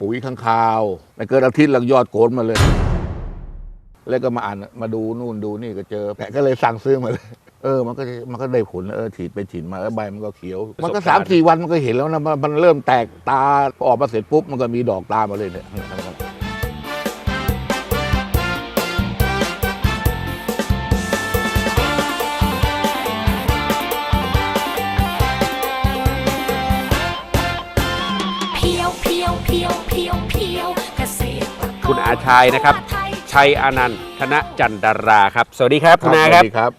ปุ๋ยข้างคาวไม่เกินอาทิตย์หลังยอดโกนมาเลย แล้วก็มาอ่านมาดูนู่นดูนี่ก็เจอ แผลก็เลยสั่งซื้อมาเลย เออ มันก็มันก็ได้ผลเออฉีดไปฉีดมาเออใบมันก็เขียว มันก็สามสี่วันมันก็เห็นแล้วนะมันมันเริ่มแตกตาพออกมาเสร็จปุ๊บมันก็มีดอกตามาเลยเนี่ย อาชัยนะครับไทยชัยอานันต์ธนจันดาราครับ สวัสดีครับคุณอาสควัรับสดีครับ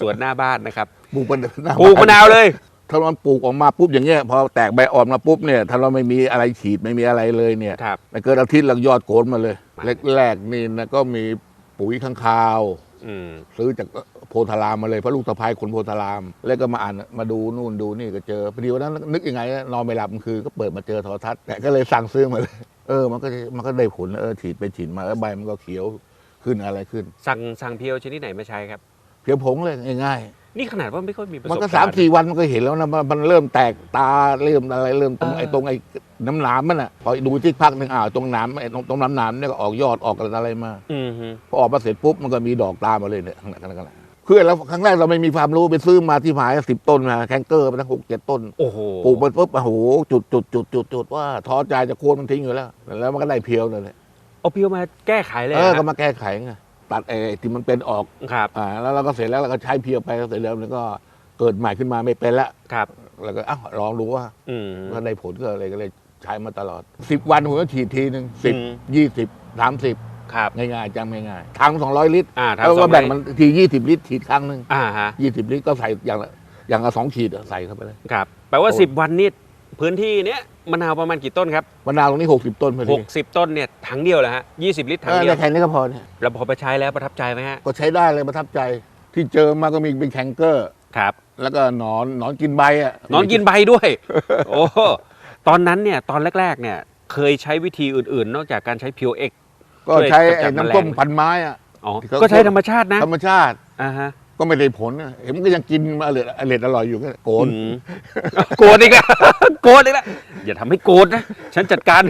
สวนหน้าบ้านนะครับปลูกมะนาวปลูกมะนาวเลย ถ้ามันปลูกออกมาปุ๊บอย่างเงี้ยพอแตกใบอ่อนมาปุ๊บเนี่ย ถ้าเราไม่มีอะไรฉีดไม่มีอะไรเลยเนี่ยครับไม่เกินอาทิตย์หลังยอดโกนมาเลยมาแรกๆนี่นะก็มีปุ๋ยข้างคาวอืม ซื้อจากโพธารามมาเลยเพราะลูกสะพ้ายคนโพธาราม แล้วก็มาอ่านมาดูนู่นดูนี่ก็เจอพอดีวันนั้นนึกยังไงนอนไม่หลับกลางคืนก็เปิดมาเจอโทรทัศน์แต่ก็เลยสั่งซื้อมาเลย เออมันก็มันก็ได้ผลเออฉีดไปฉีดมาแล้วใบมันก็เขียวขึ้นอะไรขึ้น สั่งสั่งเพียวชนิดไหนมาใช้ครับ เพียวผงเลยง่ายนี่ขนาดว่าไม่ค่อยมีประๆสมันบก็การสามณ์สี่วันมันก็เห็นแล้วนะมันมันเริ่มแตกตาเริ่มอะไรเริ่มตรงเออ ไอ้ตรงไอ้น้ำหนามมันอะพอดูที่พักหนึ่งอ้าวตรงหนามไอ้ตรงตรงน้ำหนามเนี่ยก็ออกยอดออกอะไรมาอืมฮึพอออกมาเสร็จปุ๊บมันก็มีดอกตามมาเลยเนี่ยข้างหน้าข้างหน้าข้างหน้า เพื่อนแล้วครั้งแรกเราไม่มีความรู้ไปซื้อมาที่หมายสิบต้นมาแคนเกอร์มาทั้งหกเจ็ดต้นโอ้โหปลูกไปปุ๊บโอ้โหจุดจุดจุดจุดจุดว่าท้อใจจะโค่นมันทิ้งอยู่แล้ว แล้วมันก็ได้เพียวเลยเนี่ยเอาเพียวมาแก้ไขเลยเออนะก็มาแก้ไขไงตัดไอ้ที่มันเป็นออกครับอ่าแล้วเราก็เสร็จแล้วเราก็ใช้เพียวไปเสร็จแล้วมันก็เกิดใหม่ขึ้นมาไม่เป็นละครับแล้วก็อ้าวลองดูว่าอืมก็ได้ผลก็เลยก็เลยใช้มาตลอดสิบวันผมก็ฉีดทีหนึ่งสิบอืมยี่สิบสามสิบ ครับ ง่ายๆจำง่ายๆถังสองร้อยลิตรอ่าแล้วทำสก็องแบ่งมันทียี่สิบลิตรฉีดครั้งหนึ่งอ่าฮะยี่สิบลิตรก็ใส่อย่างละอย่างละสองขีดอะใส่เข้าไปเลย ครับแปลว่า โอ้สิบวันนี่พื้นที่เนี้ยมะนาวประมาณกี่ต้นครับมะนาวตรงนี้หกสิบต้นพอหดีกสิบต้นเนี่ยถังเดียวเหรอฮะยี่สิบลิตรถัเองอเดีในยวแค่นี้ก็พอเนี่ยแล้วพอไปใช้แล้วประทับใจไหมฮะก็ใช้ได้เลยประทับใจ ที่เจอมาก็มีเป็นแคนเกอร์ ครับแล้วก็หนอนหนอนกินใบอะนอนกินใบด้วย โอ้ตอนนั้นเนี่ยตอนแรกๆเนี่ยเคยใช้วิธีอื่นๆ นอกจากการใช้พิวเอ็ก ก็ใช้ช่วยกำจัไอ้ดน้ำส้มแมลงพันไม้อะอ๋อที่เขาก็ใช้ธรรมชาตินะ ธรรมชาติอ่าฮะก็ไม่ได้ผลอะเห็นมันก็ยังกินมาอร่อยอร่อยอร่อยอยู่ก็โกนอืมโกรธอีกแล้วโกรธอีกแล้วอย่าทำให้โกรธนะ ฉันจัดการ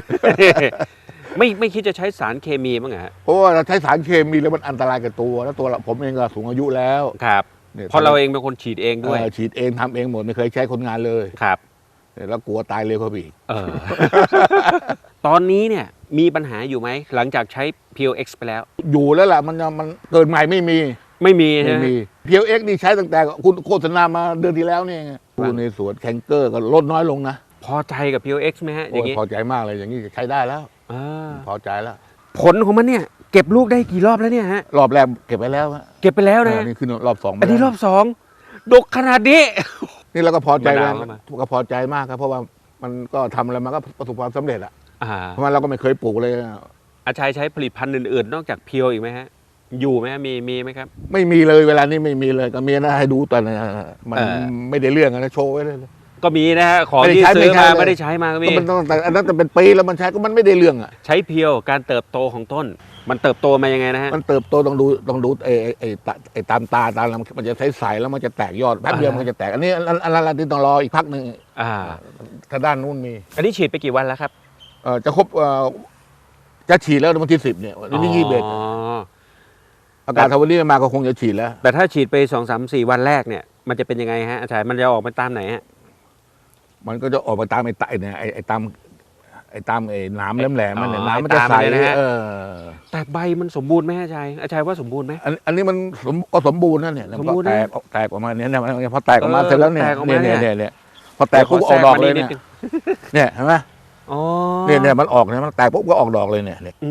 ไม่ไม่คิดจะใช้สารเคมีบ้างเหรอฮะเพราะว่าเราใช้สารเคมีแล้วมันอันตรายกับตัว แล้วตัวเราผมเองก็สูงอายุแล้วครับนี่ยเพราะเราเองเป็นคนฉีดเองด้วยเออฉีดเองทำเองหมดไม่เคยใช้คนงานเลยครับเนี่ยแล้วกลัวตายเร็วกว่าพี่เออ ตอนนี้เนี่ยมีปัญหาอยู่ไหม หลังจากใช้ p ี x ไปแล้ว อยู่แล้วล่ะมันมันเกิดใหม่ไม่มีไม่มีไม่ใช่ไหม มีเพียวเอ็กนี่ใช้ตั้งแต่คุณโฆษณามาเดือนที่แล้วนี่ไงผู้ในสวนแคนเกอร์ก็ลดน้อยลงนะพอใจกับ p ี x ไหมฮะ อโอ้ย่างยนี้พอใจมากเลยอย่างนี้ใช้ได้แล้ว อ่าพอใจแล้ว ผลของมันเนี่ย เก็บลูกได้กี่รอบแล้วเนี่ยฮะ รอบแรกเก็บไปแล้วฮะเก็บไปแล้วเอนะอนี่คือรอบสองไปอันนี้รแล้วอบสองดกขนาดนี้ นี่เราก็พอใจมะแล้วนาวเข้ามา ก็พอใจมากครับเพราะว่ามันก็ทำอะไรมาก็ประสบความสำเร็จอะ อ่าเพราะว่าเราก็ไม่เคยปลูกเลยอะอาชัยใช้ผลิตภัณฑ์อื่นๆ นอกจากเพียวอีกไหมฮะ อยู่ไหมฮะมีมีไหมครับ ไม่มีเลยเวลานี้ไม่มีเลยก็เมียนะให้ดูตอนนั้นมันเออ ไม่ได้เรื่องอะนะโชว์ไว้เลย ก็มีนะฮะของไม่ได้ที่ใช้ซื้อไม่ใช้มาเลยไม่ได้ใช้มาก็มี ก็มันต้องแต่อันนั้นจะเป็นปีแล้วมันใช้ก็มันไม่ได้เรื่องอะใช้เพียวการเติบโตของต้น มันเติบโตมายังไงนะฮะ มันเติบโตต้องดูต้องดูไอ้ไอ้ไอ้ตาไอ้ตามตาตามมันจะใสใสๆแล้วมันจะแตกยอดแป๊บเดียวอ่ามั มันจะแตกอันนี้อันอันอันอันที่ต้องรออีกพักหนึ่งอ่าถ้าด้านนู้นมี อันนี้ฉีดไปกี่วันแล้วครับ เอ่อจะครบเอ่อจะฉีดแล้ววันที่สิบเนี่ยวันที่ยี่สิบเอ็ดอ๋ออากาศถ้าวันนี้มาก็คงจะฉีดแล้ว แต่ถ้าฉีดไปสองสามสี่วันแรกเนี่ย มันจะเป็นยังไงฮะอาจารย์มันจะออกมาตามไหนฮะ มันก็จะออกมาตามไอ้ไตเนี่ยไอ้ไอ้ตามไอ้ตามไอ้หน้ำแหลมๆมันเนี่ยอ๋อน้ำมันจะไอ้ตามใสเนี่ยนะฮะ เออแต่ใบมันสมบูรณ์ไหมอาจารย์อาจารย์ว่าสมบูรณ์ไหม อันอันนี้มันสมก็สมบูรณ์นะเนี่ยแล้วสมก็บูรณ์แตนะกออกแตกออกมาเนี่ยเนี่ยมันพอแตกออกมาเออเสร็จแล้วเนี่ยแตกออกมาเนี่ย เนี่เนี่ยยเนี่ยพอแตกปุ๊บก็ออกดอกเลยเนี่ยดี๋วขแทรกมานิดนึงเนี่ยเห็นไหม อ๋อเนี่ยเนี่ยมันออกเนี่ยมันแตกปุ๊บก็ออกดอกเลยเนี่ยเนี่ยอื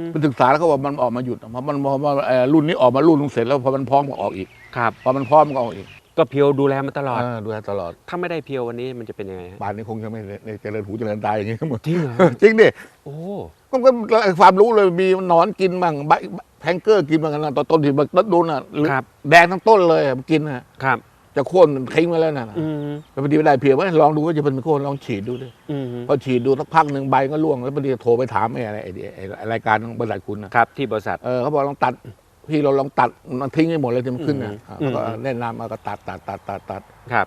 มมันศึกษาแล้วเขาบอกมันออกมาหยุดเพราะมันพอมันเอ่อรุ่นนี้ออกมารุ่นนึงเสร็จแล้วพอมันพร้อมก็ออกอีกครับพอมันพร้อมก็ออกอีกก็เพียวดูแลมาตลอด เออดูแลตลอดถ้าไม่ได้เพียววันนี้มันจะเป็นยังไงฮะป่านนี้คงจะไม่ได้เจริญหูเจริญตาอย่างนี้หมดจริงเหรอจริงดิ โอ้ก็ก็ความรู้เลยมีหนอนกินบ้างใบแพงเกอร์กินบ้างนะตอนต้นที่มันต้นดูน่ะครับแดงทั้งต้นเลยอะมันกินน่ะครับ จะโค่นทิ้งไว้แล้วน่ะอืมแล้วพอดีไม่ได้เพียงว่าลองดูว่าจะเป็นโค่นลองฉีดดูดิอืมพอฉีดดูสักพักหนึ่งใบก็ร่วงแล้วพอดีโทรไปถามไอ้อะไรไอ้ไอ้ไอ้รายการของบริษัทคุณนะ ครับที่บริษัท เออเขาบอกลองตัดพี่เราลองตัดมันทิ้งให้หมดเลยที่มันขึ้นนะอืมอะแล้วก็อืมแนะนำมาก็ตัดตัดตัดตัดตัดครับ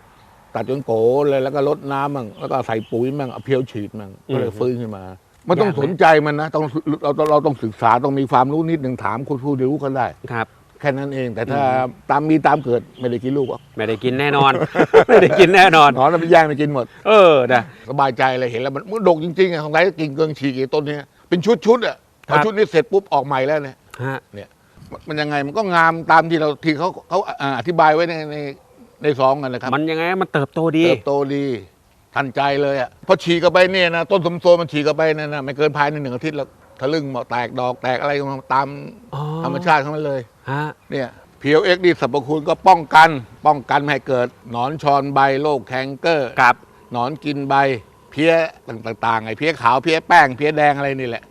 ตัดจนโกเลยแล้วก็ลดน้ำมั่งแล้วก็ใส่ปุ๋ยมั่งเอาเพียวฉีดมั่งก็เลยอืมฟื้นขึ้นมามันต้องยากไหม สนใจมันนะต้องเราเราเราต้องศึกษาต้องมีความรู้นิดหนึ่งถามคนผู้รู้กันได้ ครับ แค่นั้นเอง แต่ถ้าตามมีตามเกิดไม่ได้กินลูกหรอกไม่ได้กินแน่นอน ไม่ได้กินแน่นอนหนอนมันแย่งไปกินหมด เออนะสบายใจเลยเห็นแล้วมันมันดกจริงๆอะของไรก็กิ่งเกิงฉีกไอ้ต้นเนี้ยเป็นชุดๆอะพอชุดนี้เสร็จปุ๊บออกใหม่แล้วเนี่ยฮะเนี่ยมันมันยังไงมันก็งามตามที่เราที่เขาเขาอ่าอธิบายไว้ในในในซองกันนะครับ มันยังไงมันเติบโตดี เติบโตดี ทันใจเลยอะพอฉีกเข้าไปเนี่ยนะต้นสมโซมันฉีกเข้าไปเนี่ยนะไม่เกินภายในหนึ่งอาทิตย์แล้วทะลึ่งหมดแตกดอกแตกอะไรตามอ๋อธรรมชาติของมันเลย ฮะ เนี่ยเพียวเอ็กดีสรรพคุณก็ป้องกัน ป้องกันไม่ให้เกิด หนอนชอนใบโรคแคนเกอร์กับ หนอนกินใบ เพี้ยต่างๆไอ้เพี้ยขาวเพี้ยแป้งเพี้ยแดงอะไรนี่แหละ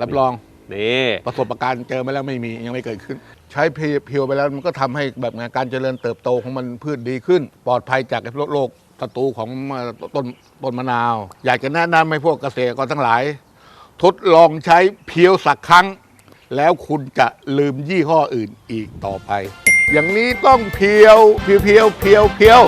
รับรองนี่ ประสบการณ์เจอมาแล้วไม่มียังไม่เกิดขึ้น ใช้เพียวไปแล้วมันก็ทำให้แบบงานการเจริญเติบโตของมันพืชดีขึ้น ปลอดภัยจากไอ้โรคศัตรูของต้นต้นมะนาว อยากจะแนะนำให้พวกเกษตรกรทั้งหลาย ทดลองใช้เพียวสักครั้ง แล้วคุณจะลืมยี่ห้ออื่นอีกต่อไป อย่างนี้ต้องเพียวเพียวเพียวเพียวเพียว